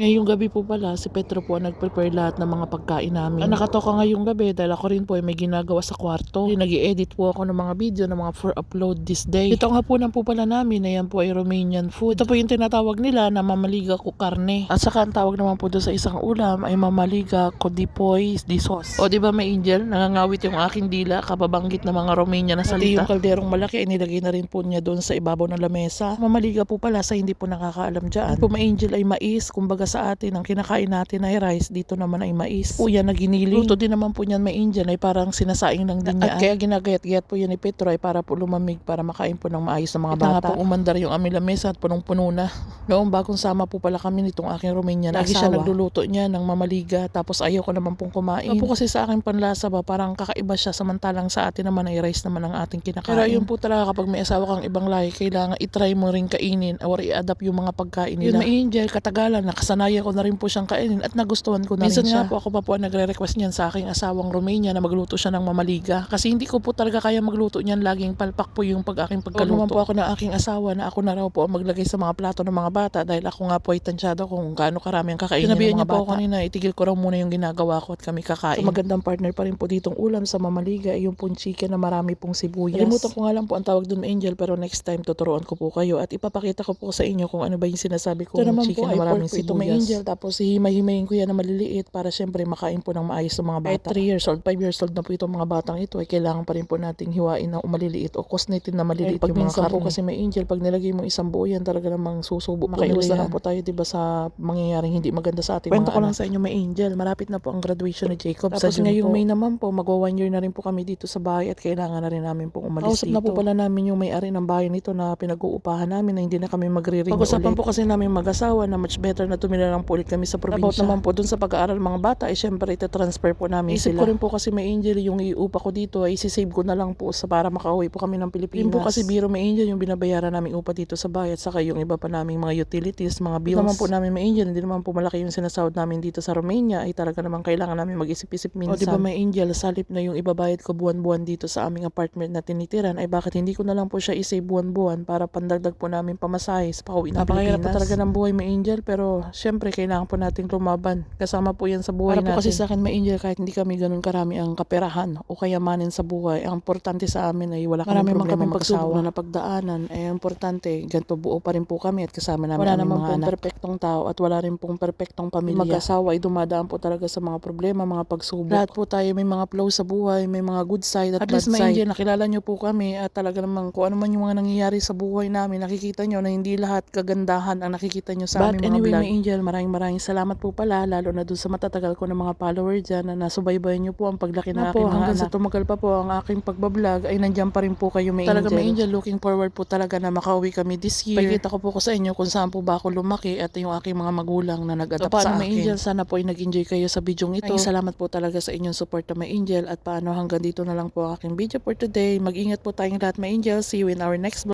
Ngayong gabi po pala, si Petro po ang nag-prepare lahat ng mga pagkain namin. Ang nakatoka ngayong gabi dahil ako rin po ay may ginagawa sa kwarto. nag edit po ako ng mga video ng mga for upload this day. Ito nga po ng po pala namin, ayan po ay Romanian food. Ito po yung tinatawag nila na mamaliga ko karne. At saka ang tawag naman po doon sa isang ulam ay mamaliga ko dipoy di sauce. O di ba may angel, nangangawit yung aking dila kababanggit ng mga Romanian na salita. yung kalderong malaki ay nilagay na rin po niya doon sa ibabaw ng lamesa. Mamaliga po pala sa hindi po nakakaalam dyan. Ang po angel ay mais, kumbaga sa atin, ang kinakain natin ay rice, dito naman ay mais. Po yan na giniling. Luto din naman po niyan may angel ay parang sinasaing lang din niya. At kaya ginagayat-gayat po yan ni Petro ay para po lumamig para makain po ng maayos ng mga Ito bata. nga po umandar yung aming lamesa at punong-puno na. Noong bagong sama po pala kami nitong aking Romanian Na Lagi siya nagluluto niya ng mamaliga tapos ayaw ko naman pong kumain. Ano po kasi sa akin panlasa ba parang kakaiba siya samantalang sa atin naman ay rice naman ang ating kinakain. Pero yun po talaga kapag may asawa kang ibang lahi kailangan itry mo rin kainin or i-adapt yung mga pagkain nila. Yun may angel, katagalan, nakasanayan ko na rin po siyang kainin at nagustuhan ko na Minsan rin siya. nga po ako pa po nagre-request niyan sa aking asawang Romania na magluto siya ng mamaliga. Kasi hindi ko po talaga kaya magluto niyan. Laging palpak po yung pag aking pagkaluto. naman po ako ng aking asawa na ako na raw po ang maglagay sa mga plato ng mga bata dahil ako nga po ay tansyado kung gaano karami ang kakainin Sinabihan ng niya mga po bata. ako kanina, itigil ko raw muna yung ginagawa ko at kami kakain. So, magandang partner pa rin po ditong ulam sa mamaliga ay yung pong chicken na marami pong sibuyas. Nalimutan ko nga lang po ang tawag doon angel pero next time tuturuan ko po kayo at ipapakita ko po sa inyo kung ano ba yung sinasabi ko Ito naman chicken po na maraming po. Sibuyas. May angel tapos hihimay-himayin ko yan na maliliit para syempre makain po ng maayos ng mga bata. 3 years old, 5 years old na po itong mga batang ito ay kailangan pa rin po nating hiwain na maliliit o kusnitin na maliliit pag yung mga karne. po kasi may angel pag nilagay mo isang buo yan talaga namang susubo. po nila na lang yan. po tayo diba sa mangyayaring hindi maganda sa ating Kwento mga ko lang sa inyo may angel. Malapit na po ang graduation ni Jacob sa Tapos June ngayong po. May naman po, magwa one year na rin po kami dito sa bahay at kailangan na rin namin pong umalis Kausap dito. na po pala namin yung may-ari ng bahay nito na pinag-uupahan namin na hindi na kami magre-renew Pag-usapan po kasi namin mag-asawa na much better na tumira lang po ulit kami sa probinsya. About naman po dun sa pag-aaral ng mga bata, ay syempre ita-transfer po namin Isip sila. ko rin po kasi may angel yung iupa ko dito ay isisave ko na lang po sa para makauwi po kami ng Pilipinas. Yun po kasi biro may angel yung binabayaran namin upa dito sa bahay at saka yung iba pa naming mga utilities, mga bills. naman po namin may angel, hindi naman po malaki yung sinasahod namin dito sa Romania ay talaga naman kailangan namin mag-isip-isip minsan. O di ba may angel, salip na yung ibabayad ko buwan-buwan dito sa aming apartment na tinitiran ay bakit hindi ko na lang po siya isave buwan-buwan para pandagdag po namin pamasahe sa pauwi ng Napakahirap Pilipinas. po talaga ng buhay may angel pero syempre kailangan po nating lumaban. Kasama po yan sa buhay Para po natin. kasi sa akin may angel kahit hindi kami ganun karami ang kaperahan o kayamanin sa buhay. Ang importante sa amin ay wala kami problema mag-asawa pagsubok na pagdaanan. Ay importante, ganito buo pa rin po kami at kasama namin Wala naman mga pong anak. perpektong tao at wala rin pong perpektong pamilya. Mag-asawa ay dumadaan po talaga sa mga problema, mga pagsubok. Lahat po tayo may mga flow sa buhay, may mga good side at, At bad least side. angel, nakilala nyo po kami at talaga namang kung ano man yung mga nangyayari sa buhay namin, nakikita nyo na hindi lahat kagandahan ang nakikita nyo sa But aming mga anyway, vlog. may Angel, maraming maraming salamat po pala, lalo na dun sa matatagal ko ng mga follower dyan na nasubaybayan nyo po ang paglaki ng Na aking po, mga hanggang anak. sa tumagal pa po ang aking pagbablog ay nandyan pa rin po kayo may Talaga, angel. may angel. looking forward po talaga na makauwi kami this year. Pakita ko po ko sa inyo kung saan po ba ako lumaki at yung aking mga magulang na nag-adapt So, sa may akin. angel? Sana po ay nag-enjoy kayo sa video ito. Maraming salamat po talaga sa inyong support na may angel at paano hanggang dito na lang po ang aking video for today. Mag-ingat po tayong lahat may angel. See you in our next vlog.